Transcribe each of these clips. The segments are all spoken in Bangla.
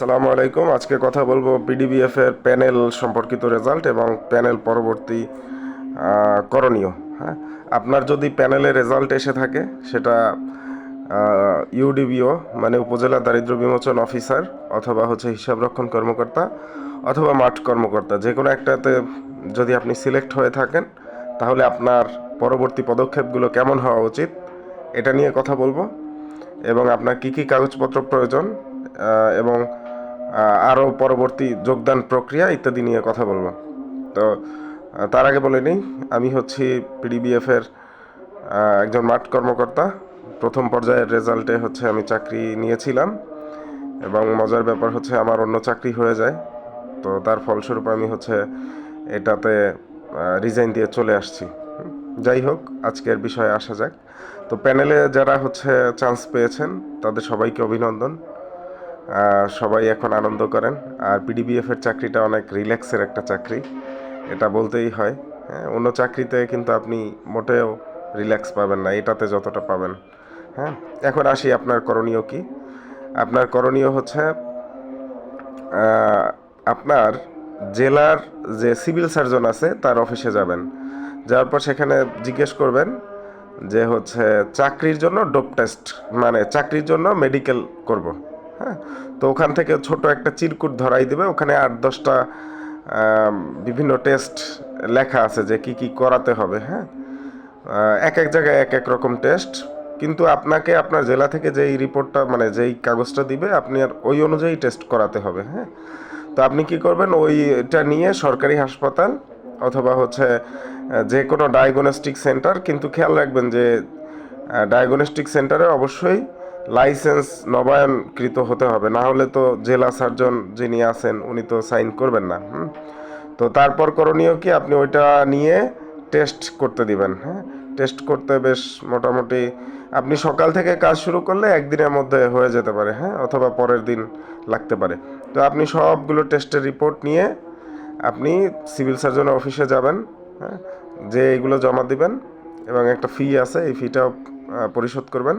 সালামু আলাইকুম। আজকে কথা বলব পিডিবিএফ এর প্যানেল সম্পর্কিত রেজাল্ট এবং প্যানেল পরবর্তী করণীয় হ্যাঁ? আপনার যদি প্যানেলে রেজাল্ট এসে থাকে, সেটা ইউডিবিও মানে উপজেলা দারিদ্র বিমোচন অফিসার অথবা হচ্ছে হিসাবরক্ষণ কর্মকর্তা অথবা মাঠ কর্মকর্তা যে কোনো একটাতে যদি আপনি সিলেক্ট হয়ে থাকেন, তাহলে আপনার পরবর্তী পদক্ষেপগুলো কেমন হওয়া উচিত, এটা নিয়ে কথা বলব। এবং আপনার কি কি কাগজপত্র প্রয়োজন এবং আরও পরবর্তী যোগদান প্রক্রিয়া ইত্যাদি নিয়ে কথা বলব। তো তার আগে বলে নিই, আমি হচ্ছি পিডিবিএফের একজন মাঠ কর্মকর্তা। প্রথম পর্যায়ের রেজাল্টে হচ্ছে আমি চাকরি নিয়েছিলাম এবং মজার ব্যাপার হচ্ছে আমার অন্য চাকরি হয়ে যায়। তো তার ফলস্বরূপ আমি হচ্ছে এটাতে রিজাইন দিয়ে চলে আসছি। যাই হোক, আজকের বিষয়ে আসা যাক। তো প্যানেলে যারা হচ্ছে চান্স পেয়েছেন, তাদের সবাইকে অভিনন্দন। সবাই এখন আনন্দ করেন। আর পিডিবিএফ এর চাকরিটা অনেক রিল্যাক্সের একটা চাকরি। এটা বলতেই হয়। হ্যাঁ অন্য চাকরিতে কিন্তু আপনি মোটেও রিল্যাক্স পাবেন না, এটাতে যতটা পাবেন। হ্যাঁ এখন আসি আপনার করণীয় কি। আপনার করণীয় হচ্ছে আপনার জেলার যে সিভিল সার্জন আছে তার অফিসে যাবেন। যাওয়ার পর সেখানে জিজ্ঞেস করবেন যে হচ্ছে, চাকরির জন্য ডোপ টেস্ট মানে চাকরির জন্য মেডিকেল করব। হ্যাঁ? তো ওখান থেকে ছোট একটা চিরকুট ধরাই দেবে। ওখানে আট, দশটা বিভিন্ন টেস্ট লেখা আছে যে কি কি করাতে হবে হ্যাঁ? এক এক জায়গায় এক এক রকম টেস্ট কিন্তু আপনাকে আপনার জেলা থেকে যেই রিপোর্টটা মানে যেই কাগজটা দিবে, আপনি আর ওই অনুযায়ী টেস্ট করাতে হবে হ্যাঁ? তো আপনি কি করবেন, ওইটা নিয়ে সরকারি হাসপাতাল অথবা হচ্ছে যে কোনো ডায়াগনস্টিক সেন্টার কিন্তু খেয়াল রাখবেন যে ডায়াগনস্টিক সেন্টারে অবশ্যই লাইসেন্স নবায়নকৃত হতে হবে। না হলে তো জেলা সার্জন যিনি আছেন, উনি তো সাইন করবেন না, হুম? তো তারপর করণীয় কি? আপনি ওইটা নিয়ে টেস্ট করতে দিবেন হ্যাঁ? টেস্ট করতে বেশ মোটামুটি আপনি সকাল থেকে কাজ শুরু করলে একদিনের মধ্যে হয়ে যেতে পারে হ্যাঁ? অথবা পরের দিন লাগতে পারে। তো আপনি সবগুলো টেস্টের রিপোর্ট নিয়ে আপনি সিভিল সার্জনের অফিসে যাবেন হ্যাঁ? যে এগুলো জমা দিবেন এবং একটা ফি আছে, এই ফিটাও পরিশোধ করবেন।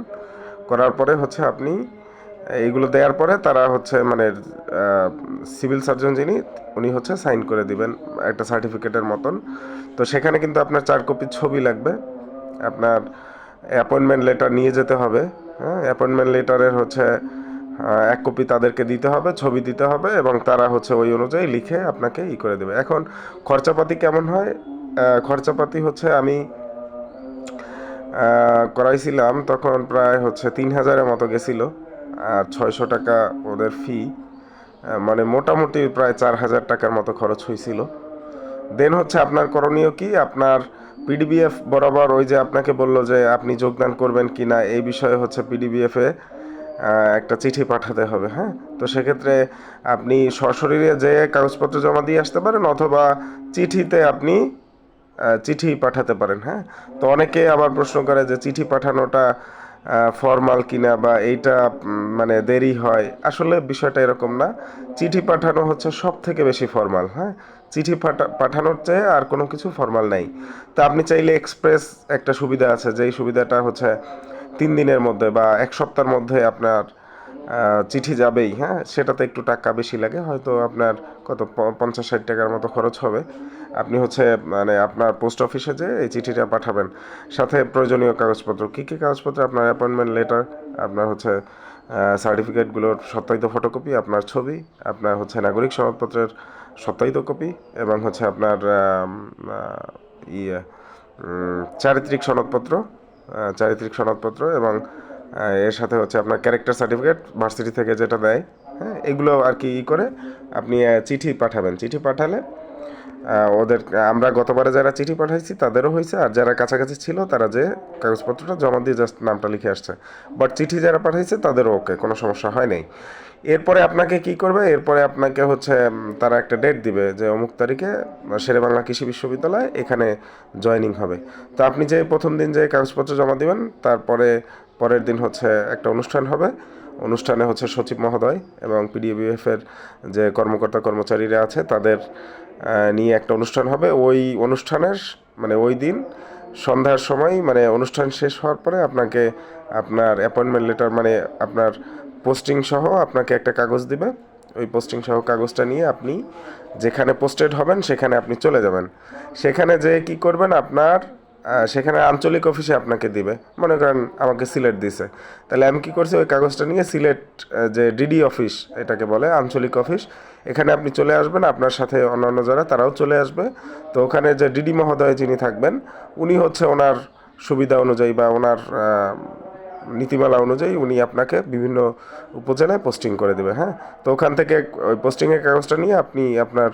করার পরে হচ্ছে আপনি, এইগুলো দেওয়ার পরে তারা হচ্ছে মানে সিভিল সার্জন যিনি, উনি হচ্ছে সাইন করে দিবেন একটা সার্টিফিকেটের মতন। তো সেখানে কিন্তু আপনার চার কপি ছবি লাগবে। আপনার অ্যাপয়েন্টমেন্ট লেটার নিয়ে যেতে হবে হ্যাঁ? অ্যাপয়েন্টমেন্ট লেটারের হচ্ছে এক কপি তাদেরকে দিতে হবে, ছবি দিতে হবে এবং তারা হচ্ছে ওই অনুযায়ী লিখে আপনাকে ই করে দেবে। এখন খরচাপাতি কেমন হয়? খরচাপাতি হচ্ছে আমি করাইছিলাম, তখন প্রায় হচ্ছে তিন হাজারের মতো গেছিল, আর ছয়শো টাকা ওদের ফি মানে মোটামুটি প্রায় চার হাজার টাকার মতো খরচ হয়েছিল। দেন হচ্ছে আপনার করণীয় কি? আপনার পিডিবিএফ বরাবর ওই যে আপনাকে বলল যে আপনি যোগদান করবেন কি না এই বিষয়ে হচ্ছে পিডিবিএফে একটা চিঠি পাঠাতে হবে হ্যাঁ? তো সেক্ষেত্রে আপনি সশরীরে যেয়ে কাগজপত্র জমা দিয়ে আসতে পারেন, অথবা চিঠিতে আপনি চিঠি পাঠাতে পারেন হ্যাঁ? তো অনেকে আবার প্রশ্ন করে যে চিঠি পাঠানোটা ফর্মাল কিনা বা এইটা মানে দেরি হয়। আসলে বিষয়টা এরকম না। চিঠি পাঠানো হচ্ছে সব থেকে বেশি ফর্মাল হ্যাঁ? চিঠি পাঠা- পাঠানোর চেয়ে আর কোনো কিছু ফর্মাল নেই। তা আপনি চাইলে এক্সপ্রেস একটা সুবিধা আছে, যেই সুবিধাটা হচ্ছে তিন দিনের মধ্যে বা এক সপ্তাহের মধ্যে আপনার চিঠি যাবেই হ্যাঁ? সেটাতে একটু টাকা বেশি লাগে, হয়তো আপনার কত পঞ্চাশ ষাট টাকার মতো খরচ হবে। আপনি হচ্ছে মানে আপনার পোস্ট অফিসে যে এই চিঠিটা পাঠাবেন। সাথে প্রয়োজনীয় কাগজপত্র, কী কী কাগজপত্র? আপনার অ্যাপয়েন্টমেন্ট লেটার, আপনার হচ্ছে সার্টিফিকেটগুলোর সত্যায়িত ফটোকপি, আপনার ছবি, আপনার হচ্ছে নাগরিক সনদপত্রের সত্যায়িত কপি এবং হচ্ছে আপনার ইয়ে চারিত্রিক সনদপত্র চারিত্রিক সনদপত্র এবং এর সাথে হচ্ছে আপনার ক্যারেক্টার সার্টিফিকেট ভার্সিটি থেকে যেটা দেয় হ্যাঁ এগুলো আর কি ই করে আপনি চিঠি পাঠাবেন। চিঠি পাঠালে ওদের, আমরা গতবারে যারা চিঠি পাঠাইছি তাদেরও হয়েছে আর যারা কাছাকাছি ছিল তারা যে কাগজপত্রটা জমা দিয়ে জাস্ট নামটা লিখে আসছে। বাট চিঠি যারা পাঠাইছে তাদেরও ওকে কোনো সমস্যা হয় নাই। এরপরে আপনাকে কি করবে? এরপরে আপনাকে হচ্ছে তারা একটা ডেট দিবে যে অমুক তারিখে শেরেবাংলা কৃষি বিশ্ববিদ্যালয় এখানে জয়েনিং হবে। তো আপনি যে প্রথম দিন যে কাগজপত্র জমা দিবেন, তারপরে পরের দিন হচ্ছে একটা অনুষ্ঠান হবে। অনুষ্ঠানে হচ্ছে সচিব মহোদয় এবং পিডিএবিএফ এর যে কর্মকর্তা কর্মচারীরা আছে, তাদের নিয়ে একটা অনুষ্ঠান হবে। ওই অনুষ্ঠানের মানে ওই দিন সন্ধ্যার সময় মানে অনুষ্ঠান শেষ হওয়ার পরে আপনাকে আপনার অ্যাপয়েন্টমেন্ট লেটার মানে আপনার পোস্টিং সহ আপনাকে একটা কাগজ দিবে। ওই পোস্টিং সহ কাগজটা নিয়ে আপনি যেখানে পোস্টেড হবেন, সেখানে আপনি চলে যাবেন। সেখানে যে কি করবেন? আপনার সেখানে আঞ্চলিক অফিসে আপনাকে দিবে। মনে করেন আমাকে সিলেট দিছে। তাহলে আমি কি করছি? ওই কাগজটা নিয়ে সিলেট যে ডিডি অফিস এটাকে বলে, আঞ্চলিক অফিস, এখানে আপনি চলে আসবেন। আপনার সাথে অন্যান্য যারা, তারাও চলে আসবে। তো ওখানে যে ডিডি মহোদয় যিনি থাকবেন, উনি হচ্ছে ওনার সুবিধা অনুযায়ী বা ওনার নীতিমালা অনুযায়ী উনি আপনাকে বিভিন্ন উপজেলায় পোস্টিং করে দেবে হ্যাঁ? তো ওখান থেকে ওই পোস্টিংয়ের কাগজটা নিয়ে আপনি আপনার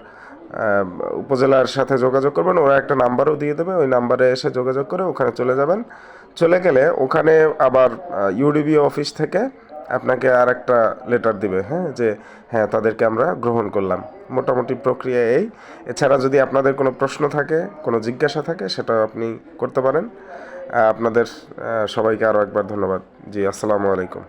উপজেলার সাথে যোগাযোগ করবেন। ওরা একটা নাম্বারও দিয়ে দেবে, ওই নাম্বারে এসে যোগাযোগ করে ওখানে চলে যাবেন। চলে গেলে ওখানে আবার ইউডিবি অফিস থেকে আপনাকে আর একটা লেটার দিবে হ্যাঁ? যে হ্যাঁ তাদেরকে আমরা গ্রহণ করলাম। মোটামুটি প্রক্রিয়া এই। এছাড়া যদি আপনাদের কোনো প্রশ্ন থাকে, কোনো জিজ্ঞাসা থাকে সেটা আপনি করতে পারেন। আপনাদের সবাইকে আরও একবার ধন্যবাদ। জি আসসালামু আলাইকুম।